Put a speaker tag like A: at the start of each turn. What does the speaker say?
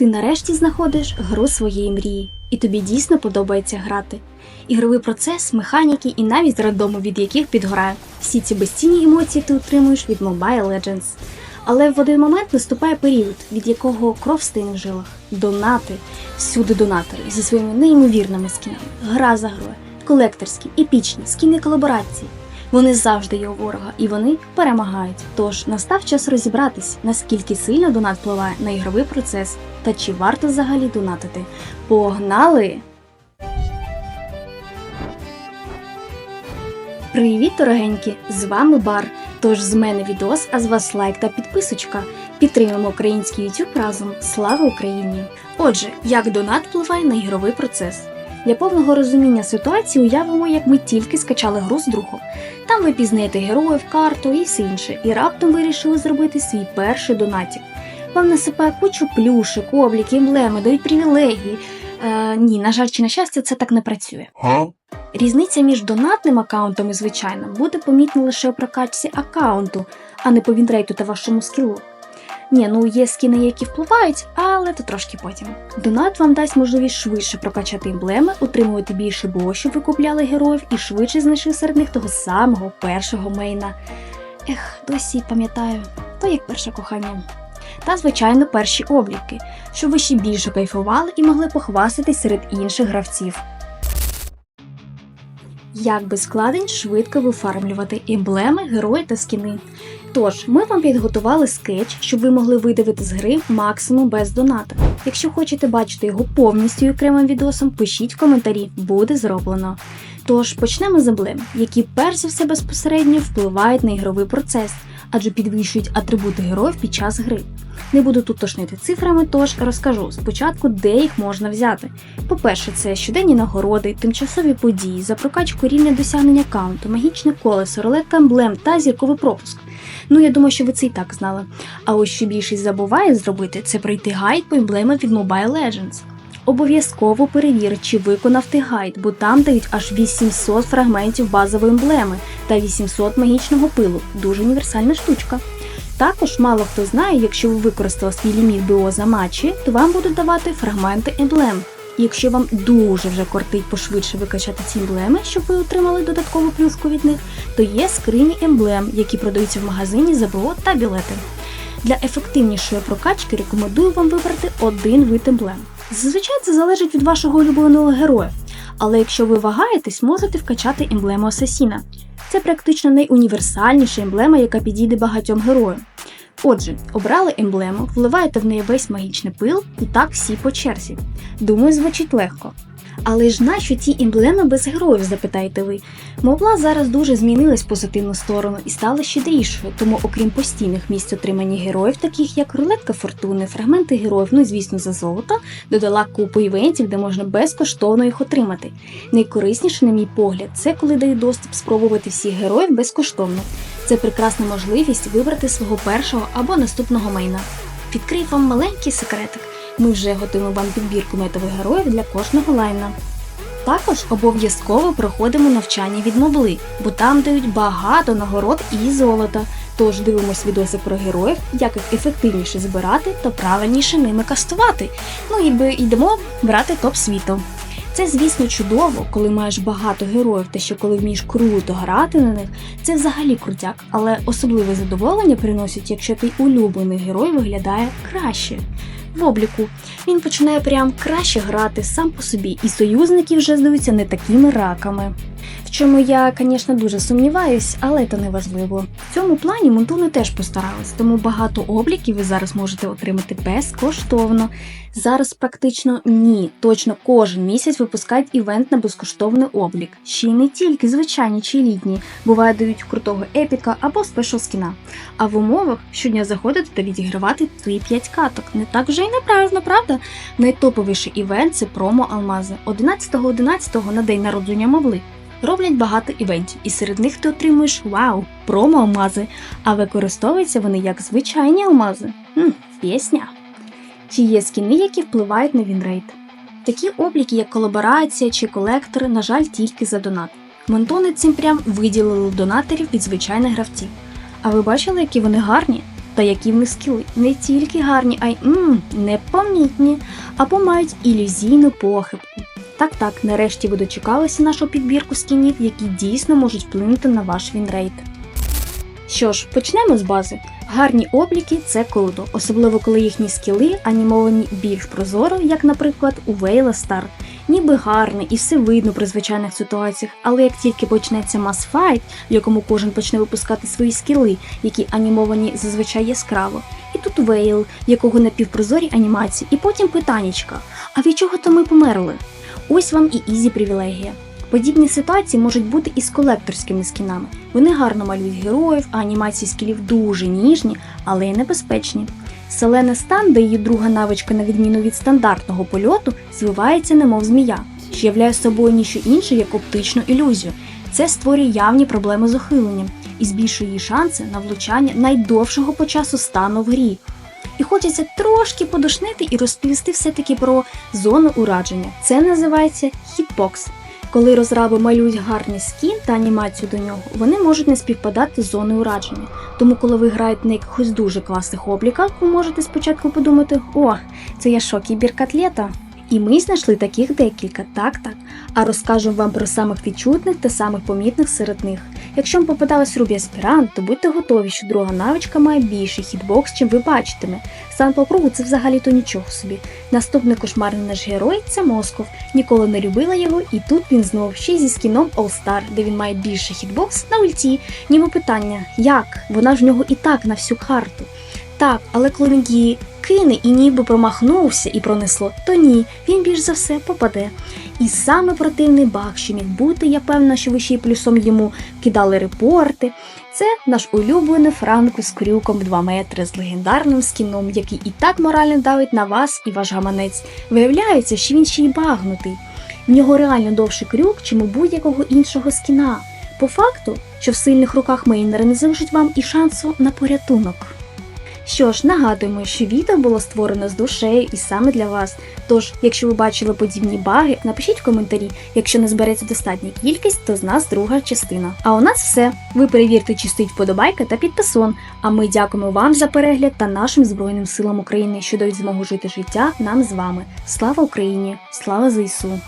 A: Ти нарешті знаходиш гру своєї мрії, і тобі дійсно подобається грати. Ігровий процес, механіки і навіть рандому, від яких підгорає. Всі ці безцінні емоції ти отримуєш від Mobile Legends. Але в один момент наступає період, від якого кров стине в жилах. Донати, всюди донатори зі своїми неймовірними скінами. Гра за грою, колекторські, епічні, скіни колаборації. Вони завжди є у ворога, і вони перемагають. Тож настав час розібратись, наскільки сильно донат впливає на ігровий процес та чи варто взагалі донатити. Погнали! Привіт, дорогенькі! З вами Бар. Тож з мене відос, а з вас лайк та підписочка. Підтримуємо український YouTube разом. Слава Україні! Отже, як донат впливає на ігровий процес? Для повного розуміння ситуації уявимо, як ми тільки скачали гру з другом. Там ви пізнаєте героїв, карту і все інше, і раптом вирішили зробити свій перший донатик. Вам насипає кучу плюшек, обліки, емблеми, дають привілегії. Е, ні, на жаль, чи на щастя, це так не працює. Різниця між донатним аккаунтом і звичайним буде помітна лише у прокачці аккаунту, а не по вінрейту та вашому скілу. Ні, ну є скіни, які впливають, але то трошки потім. Донат вам дасть можливість швидше прокачати емблеми, отримувати більше бошів, ви купляли героїв і швидше знайшли серед них того самого першого мейна. Ех, досі пам'ятаю, то як перше кохання. Та, звичайно, перші обліки, щоб ви ще більше кайфували і могли похвастатись серед інших гравців. Як без складень швидко вифармлювати емблеми, герої та скіни. Тож, ми вам підготували скетч, щоб ви могли видавити з гри максимум без доната. Якщо хочете бачити його повністю окремим відосом, пишіть в коментарі, буде зроблено. Тож почнемо з емблем, які перш за все безпосередньо впливають на ігровий процес, адже підвищують атрибути героїв під час гри. Не буду тут тошнити цифрами, тож розкажу спочатку, де їх можна взяти. По-перше, це щоденні нагороди, тимчасові події, за прокачку рівня досягнення каунту, магічне колесо, рулетка емблем та зірковий пропуск. Ну, я думаю, що ви це і так знали. А ось що більшість забуває зробити, це пройти гайд по емблемам від Mobile Legends. Обов'язково перевір, чи виконав ти гайд, бо там дають аж 800 фрагментів базової емблеми та 800 магічного пилу. Дуже універсальна штучка. Також мало хто знає, якщо ви використали свій ліміт БО за матчі, то вам будуть давати фрагменти емблем. Якщо вам дуже вже кортить пошвидше викачати ці емблеми, щоб ви отримали додаткову плюшку від них, то є скрині емблем, які продаються в магазині за БО та білети. Для ефективнішої прокачки рекомендую вам вибрати один вид емблем. Зазвичай це залежить від вашого улюбленого героя, але якщо ви вагаєтесь, можете вкачати емблему Асасіна. Це практично найуніверсальніша емблема, яка підійде багатьом героям. Отже, обрали емблему, вливаєте в неї весь магічний пил і так всі по черзі. Думаю, звучить легко. Але ж нащо ці емблеми без героїв, запитаєте ви? Мобла зараз дуже змінилась в позитивну сторону і стала щедрішою, тому окрім постійних місць отримання героїв, таких як рулетка фортуни, фрагменти героїв, ну звісно за золото, додала купу івентів, де можна безкоштовно їх отримати. Найкорисніше, на мій погляд, це коли дають доступ спробувати всіх героїв безкоштовно. Це прекрасна можливість вибрати свого першого або наступного мейна. Відкрию вам маленький секретик. Ми вже готуємо вам підбірку метових героїв для кожного лайна. Також обов'язково проходимо навчання від мобли, бо там дають багато нагород і золота. Тож дивимось відоси про героїв, як їх ефективніше збирати та правильніше ними кастувати. Ну і би- йдемо брати топ світу. Це, звісно, чудово, коли маєш багато героїв, та ще коли вмієш круто грати на них, це взагалі крутяк, але особливе задоволення приносить, якщо твій улюблений герой виглядає краще. В обліку він починає прям краще грати сам по собі, і союзники вже здаються не такими раками. В чому я, звісно, дуже сумніваюсь, але це не важливо. В цьому плані Монтуни теж постарались, тому багато обліків ви зараз можете отримати безкоштовно. Зараз практично ні, точно кожен місяць випускають івент на безкоштовний облік. Ще й не тільки звичайні чи літні, буває дають крутого епіка або спешл скіна. А в умовах щодня заходити та відігравати 3-5 каток. Не так вже й неправильно, правда? Найтоповіший івент це промо Алмази. 11.11 на день народження мовли. Роблять багато івентів, і серед них ти отримуєш вау, промо алмази, а використовуються вони як звичайні алмази. Хм, пісня. Чи є скіни, які впливають на вінрейт? Такі обліки, як колаборація чи колектори, на жаль, тільки за донат. Монтони цим прям виділили донаторів від звичайних гравців. А ви бачили, які вони гарні? Та які в них скіли не тільки гарні, а й м, непомітні, або мають ілюзійну похибку. Так, так, нарешті ви дочекалися нашу підбірку скінів, які дійсно можуть вплинути на ваш вінрейт. Що ж, почнемо з бази. Гарні обліки це круто, особливо коли їхні скіли анімовані більш прозоро, як, наприклад, у Вейла Стар. Ніби гарний і все видно при звичайних ситуаціях, але як тільки почнеться масфайт, в якому кожен почне випускати свої скіли, які анімовані зазвичай яскраво, і тут Вейл, якого напівпрозорі анімації, і потім питаннячка. А від чого то ми померли? Ось вам і ізі привілегія. Подібні ситуації можуть бути і з колекторськими скінами. Вони гарно малюють героїв, а анімації скілів дуже ніжні, але й небезпечні. Селена стан, де її друга навичка, на відміну від стандартного польоту, звивається немов змія, що являє собою ніщо інше, як оптичну ілюзію. Це створює явні проблеми з ухиленням і збільшує її шанси на влучання найдовшого по часу стану в грі. І хочеться трошки подушнити і розповісти все-таки про зону ураження. Це називається хітбокс. Коли розраби малюють гарний скін та анімацію до нього, вони можуть не співпадати з зоною ураження. Тому, коли ви граєте на якихось дуже класних обліках, ви можете спочатку подумати: о, це я що, кіберкатлета? І ми знайшли таких декілька, так так. А розкажемо вам про самих відчутних та самих помітних серед них. Якщо вам попадалась Рубі Аспірант, то будьте готові, що друга навичка має більший хітбокс, чим ви бачитиме. Сам по кругу це взагалі-то нічого собі. Наступний кошмарний наш герой це Москов. Ніколи не любила його, і тут він знов ще зі скіном All Star, де він має більший хітбокс на ульті. Ніби питання, як? Вона ж в нього і так на всю карту. Так, але коли він її кине і ніби промахнувся і пронесло, то ні, він більш за все попаде. І саме противний баг, що міг бути, я певна, що ви ще й плюсом йому кидали репорти. Це наш улюблений Франко з крюком 2 метри з легендарним скіном, який і так морально давить на вас і ваш гаманець. Виявляється, що він ще й багнутий. В нього реально довший крюк, чим у будь-якого іншого скіна. По факту, що в сильних руках мейнера не залишить вам і шансу на порятунок. Що ж, нагадуємо, що відео було створено з душею і саме для вас. Тож, якщо ви бачили подібні баги, напишіть в коментарі. Якщо не збереться достатня кількість, то з нас друга частина. А у нас все. Ви перевірте, чи стоїть вподобайка та підписон. А ми дякуємо вам за перегляд та нашим Збройним силам України, що дають змогу жити життя нам з вами. Слава Україні! Слава ЗСУ!